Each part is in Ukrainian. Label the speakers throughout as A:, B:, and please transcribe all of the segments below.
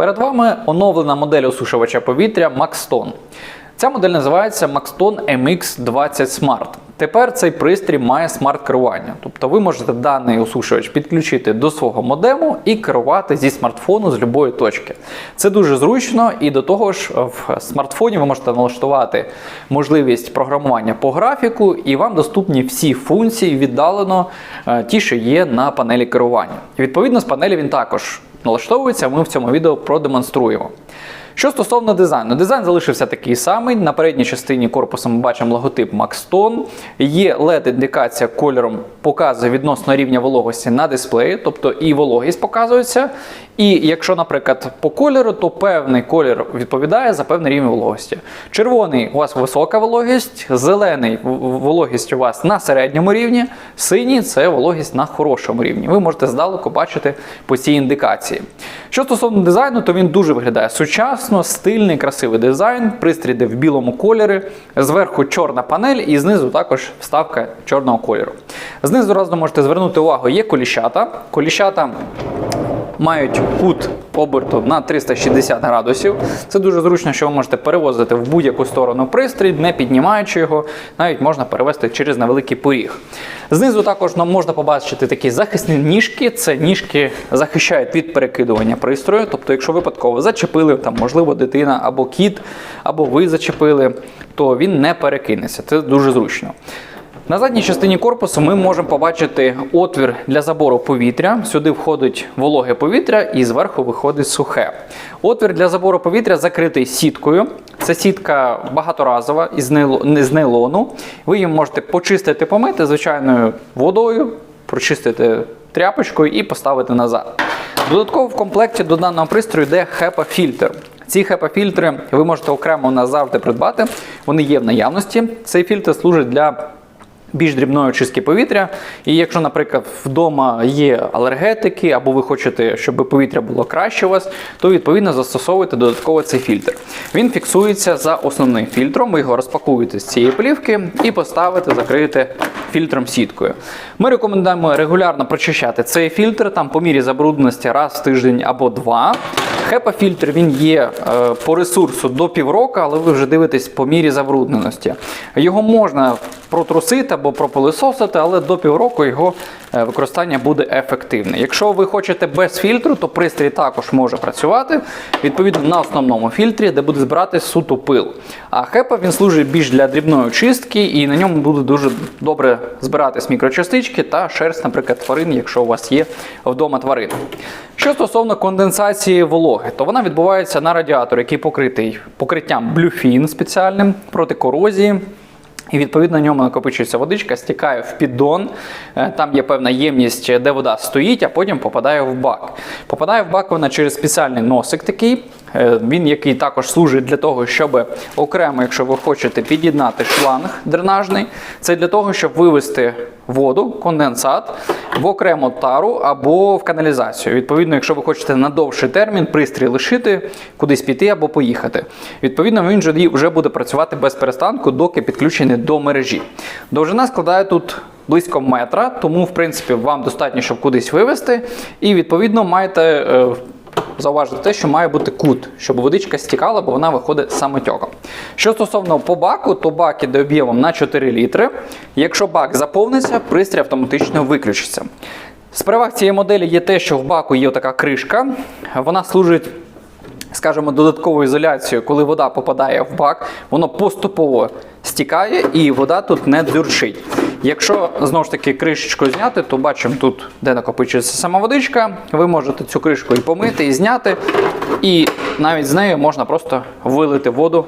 A: Перед вами оновлена модель осушувача повітря Maxton. Ця модель називається Maxton MX20 Smart. Тепер цей пристрій має смарт-керування. Тобто ви можете даний осушувач підключити до свого модему і керувати зі смартфону з будь-якої точки. Це дуже зручно, і до того ж, в смартфоні ви можете налаштувати можливість програмування по графіку, і вам доступні всі функції віддалено, е, ті, що є на панелі керування. Відповідно з панелі він також налаштовується. Ми в цьому відео продемонструємо. Що стосовно дизайну, дизайн залишився такий самий. На передній частині корпусу ми бачимо логотип Maxton. Є LED-індикація кольором показує відносно рівня вологості на дисплеї, тобто і вологість показується. І якщо, наприклад, по кольору, то певний колір відповідає за певний рівень вологості. Червоний у вас висока вологість, зелений вологість у вас на середньому рівні, синій це вологість на хорошому рівні. Ви можете здалеку бачити по цій індикації. Що стосовно дизайну, то він дуже виглядає сучасно, стильний, красивий дизайн. Пристрій в білому кольорі. Зверху чорна панель і знизу також вставка чорного кольору. Знизу разом можете звернути увагу, є коліщата. Коліщата мають кут оберту на 360 градусів. Це дуже зручно, що ви можете перевозити в будь-яку сторону пристрій, не піднімаючи його, навіть можна перевести через невеликий поріг. Знизу також можна побачити такі захисні ніжки. Це ніжки захищають від перекидування пристрою. Тобто, якщо випадково зачепили, там, можливо, дитина або кіт, або ви зачепили, то він не перекинеться. Це дуже зручно. На задній частині корпусу ми можемо побачити отвір для забору повітря. Сюди входить вологе повітря і зверху виходить сухе. Отвір для забору повітря закритий сіткою. Це сітка багаторазова із нейлону. Ви її можете почистити, помити звичайною водою, прочистити тряпочкою і поставити назад. Додатково в комплекті до даного пристрою йде HEPA-фільтр. Ці HEPA-фільтри ви можете окремо назавжди придбати. Вони є в наявності. Цей фільтр служить для більш дрібної очистки повітря. І якщо, наприклад, вдома є алергетики, або ви хочете, щоб повітря було краще у вас, то відповідно застосовуйте додатково цей фільтр. Він фіксується за основним фільтром. Ви його розпакуєте з цієї плівки і поставите, закриєте фільтром сіткою. Ми рекомендуємо регулярно прочищати цей фільтр там по мірі забрудненості раз в тиждень або два. HEPA-фільтр він є е, по ресурсу до півроку, але ви вже дивитесь по мірі забрудненості. Його можна протрусити або пропилисосити, але до півроку його е, використання буде ефективне. Якщо ви хочете без фільтру, то пристрій також може працювати відповідно на основному фільтрі, де буде збирати суто пил. А HEPA він служить більш для дрібної очистки, і на ньому буде дуже добре збиратись мікрочастички та шерсть, наприклад, тварин, якщо у вас є вдома тварини. Що стосовно конденсації вологи, то вона відбувається на радіаторі, який покритий покриттям блюфін спеціальним проти корозії. І відповідно на ньому накопичується водичка, стікає в піддон. Е, Там є певна ємність, де вода стоїть, а потім попадає в бак. Попадає в бак вона через спеціальний носик такий. Е, Він який також служить для того, щоб окремо, якщо ви хочете під'єднати шланг дренажний, це для того, щоб вивести воду, конденсат в окрему тару або в каналізацію. Відповідно, якщо ви хочете на довший термін пристрій лишити, кудись піти або поїхати. Відповідно, він вже- буде працювати без перестанку, доки підключений до мережі. Довжина складає тут близько метра, тому в принципі вам достатньо, щоб кудись вивести, і відповідно маєте. Зауважити те, що має бути кут, щоб водичка стікала, бо вона виходить самотьоком. Що стосовно по баку, то бак іде об'ємом на 4 літри. Якщо бак заповниться, пристрій автоматично виключиться. З переваг цієї моделі є те, що в баку є така кришка. Вона служить скажімо, додатковою ізоляцією, коли вода попадає в бак, воно поступово стікає і вода тут не дзюрчить. Якщо знову ж таки кришечку зняти, то бачимо тут, де накопичується сама водичка. Ви можете цю кришку і помити, і зняти, і навіть з нею можна просто вилити воду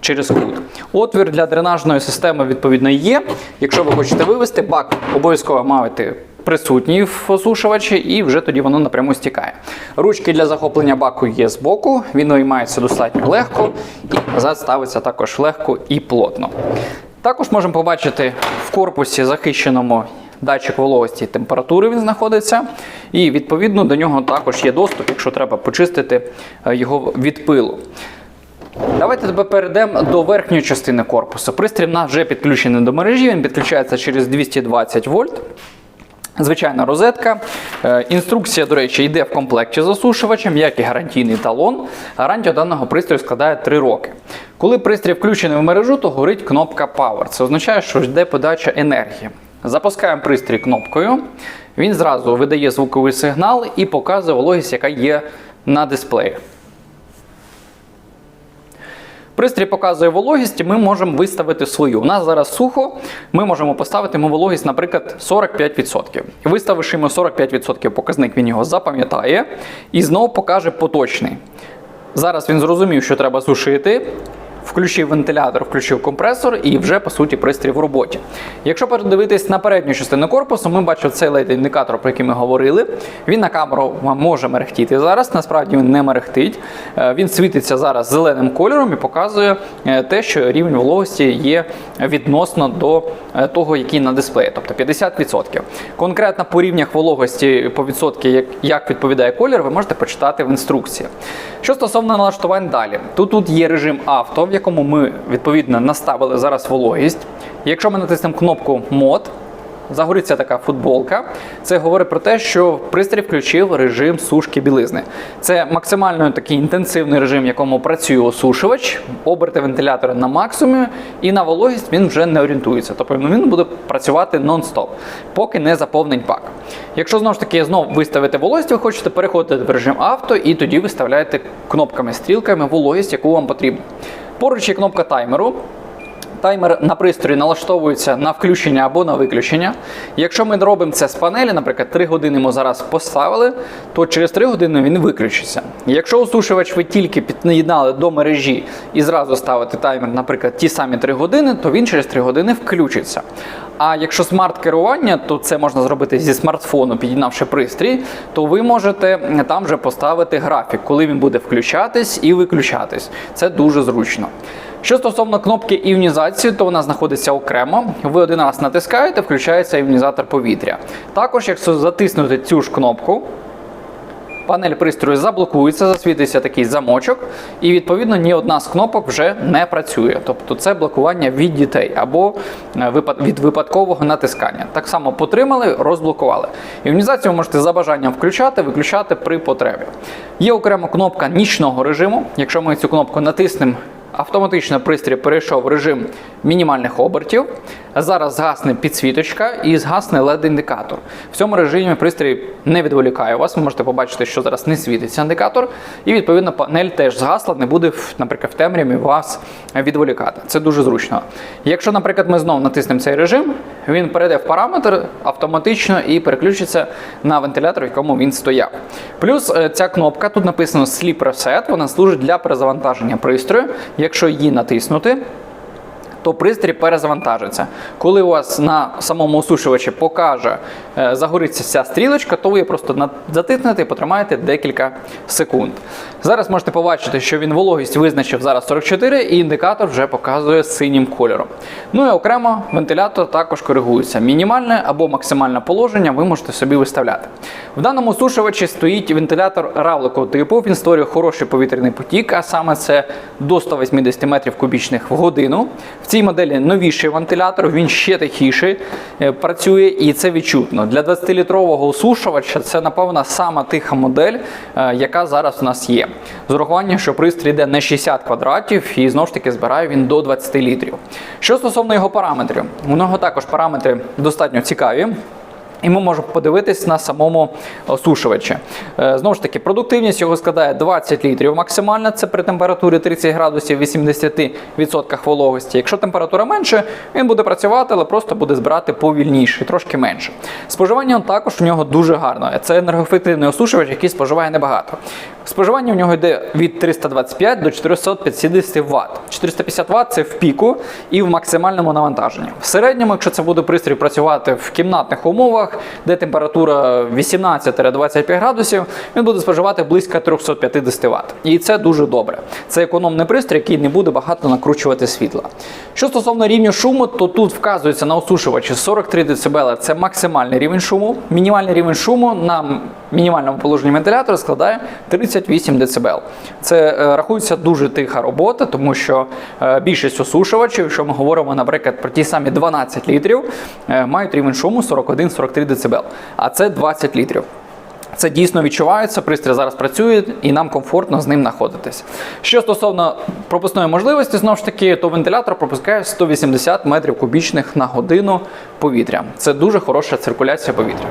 A: через кут. Отвір для дренажної системи відповідно є. Якщо ви хочете вивести, бак обов'язково маєте присутній в осушувачі, і вже тоді воно напряму стікає. Ручки для захоплення баку є збоку, він виймається достатньо легко, і назад ставиться також легко і плотно. Також можемо побачити в корпусі захищеному датчик вологості і температури він знаходиться, і відповідно до нього також є доступ, якщо треба почистити е, його від пилу. Давайте тепер перейдемо до верхньої частини корпусу. Пристрій в нас вже підключений до мережі, він підключається через 220 вольт. Звичайна розетка. Е, Інструкція, до речі, йде в комплекті з осушувачем, як і гарантійний талон. Гарантія даного пристрою складає 3 роки. Коли пристрій включений в мережу, то горить кнопка Power. Це означає, що йде подача енергії. Запускаємо пристрій кнопкою. Він зразу видає звуковий сигнал і показує вологість, яка є на дисплеї. Пристрій показує вологість, і ми можемо виставити свою. У нас зараз сухо, ми можемо поставити йому вологість, наприклад, 45%. Виставивши йому 45% показник, він його запам'ятає і знову покаже поточний. Зараз він зрозумів, що треба сушити. Включив вентилятор, включив компресор і вже по суті пристрій в роботі. Якщо передивитись на передню частину корпусу, ми бачимо цей led індикатор, про який ми говорили. Він на камеру може мерехтіти зараз. Насправді він не мерехтить. Е, Він світиться зараз зеленим кольором і показує е, те, що рівень вологості є відносно до е, того, який на дисплеї, тобто 50%. Конкретно по рівнях вологості по відсотки, як, відповідає колір, ви можете почитати в інструкції. Що стосовно налаштувань далі, тут, тут є режим авто, якому ми відповідно наставили зараз вологість. Якщо ми натиснемо кнопку мод, загориться така футболка. Це говорить про те, що пристрій включив режим сушки білизни. Це максимально такий інтенсивний режим, в якому працює осушувач, оберти вентилятора на максимумі, і на вологість він вже не орієнтується. Тобто він буде працювати нон-стоп, поки не заповнить бак. Якщо знову ж таки знову виставити вологість, ви хочете переходити в режим авто, і тоді виставляєте кнопками, стрілками вологість, яку вам потрібно. Поруч є кнопка таймеру. Таймер на пристрої налаштовується на включення або на виключення. Якщо ми робимо це з панелі, наприклад, 3 години ми зараз поставили, то через 3 години він виключиться. Якщо осушувач ви тільки під'єднали до мережі і зразу ставите таймер, наприклад, ті самі 3 години, то він через 3 години включиться. А якщо смарт-керування, то це можна зробити зі смартфону, підігнавши пристрій, то ви можете там вже поставити графік, коли він буде включатись і виключатись. Це дуже зручно. Що стосовно кнопки іонізації, то вона знаходиться окремо. Ви один раз натискаєте, включається іонізатор повітря. Також, якщо затиснути цю ж кнопку, панель пристрою заблокується, засвітиться такий замочок, і відповідно ні одна з кнопок вже не працює. Тобто це блокування від дітей або е, від випадкового натискання. Так само потримали, розблокували. Іонізацію ви можете за бажанням включати, виключати при потребі. Є окрема кнопка нічного режиму. Якщо ми цю кнопку натиснемо, Автоматично пристрій перейшов в режим мінімальних обертів. Зараз згасне підсвіточка і згасне LED-індикатор. В цьому режимі пристрій не відволікає вас. Ви можете побачити, що зараз не світиться індикатор, і відповідно панель теж згасла, не буде, наприклад, в темряві вас відволікати. Це дуже зручно. Якщо, наприклад, ми знову натиснемо цей режим, він перейде в параметр автоматично і переключиться на вентилятор, в якому він стояв. Плюс е, ця кнопка тут написано Sleep Reset, вона служить для перезавантаження пристрою. Якщо її натиснути, то пристрій перезавантажиться. Коли у вас на самому осушувачі покаже, е, загориться ця стрілочка, то ви її просто затиснете і потримаєте декілька секунд. Зараз можете побачити, що він вологість визначив зараз 44 і індикатор вже показує синім кольором. Ну і окремо вентилятор також коригується. Мінімальне або максимальне положення ви можете собі виставляти. В даному осушувачі стоїть вентилятор равликового типу. Він створює хороший повітряний потік, а саме це до 180 метрів кубічних в годину. В цій моделі новіший вентилятор, він ще тихіший, е, працює і це відчутно. Для 20-літрового осушувача це, напевно, сама тиха модель, е, яка зараз у нас є. З урахуванням, що пристрій йде не 60 квадратів і знову ж таки збирає він до 20 літрів. Що стосовно його параметрів, у нього також параметри достатньо цікаві. І ми можемо подивитись на самому осушувачі. Е, Знову ж таки, продуктивність його складає 20 літрів максимально, це при температурі 30 градусів 80% вологості. Якщо температура менше, він буде працювати, але просто буде збирати повільніше, трошки менше. Споживання також у нього дуже гарне. Це енергоефективний осушувач, який споживає небагато. Споживання в нього йде від 325 до 450 Вт. 450 Вт це в піку і в максимальному навантаженні. В середньому, якщо це буде пристрій працювати в кімнатних умовах, де температура 18-25 градусів, він буде споживати близько 350 Вт. І це дуже добре. Це економний пристрій, який не буде багато накручувати світла. Що стосовно рівня шуму, то тут вказується на осушувачі 43 дБ – це максимальний рівень шуму. Мінімальний рівень шуму на мінімальному положенні вентилятора складає 38 дБ. Це е, рахується дуже тиха робота, тому що е, більшість осушувачів, якщо ми говоримо, наприклад, про ті самі 12 літрів, е, мають рівень шуму 41-43 дБ, а це 20 літрів. Це дійсно відчувається, пристрій зараз працює і нам комфортно з ним знаходитись. Що стосовно пропускної можливості, знову ж таки, то вентилятор пропускає 180 метрів кубічних на годину повітря. Це дуже хороша циркуляція повітря.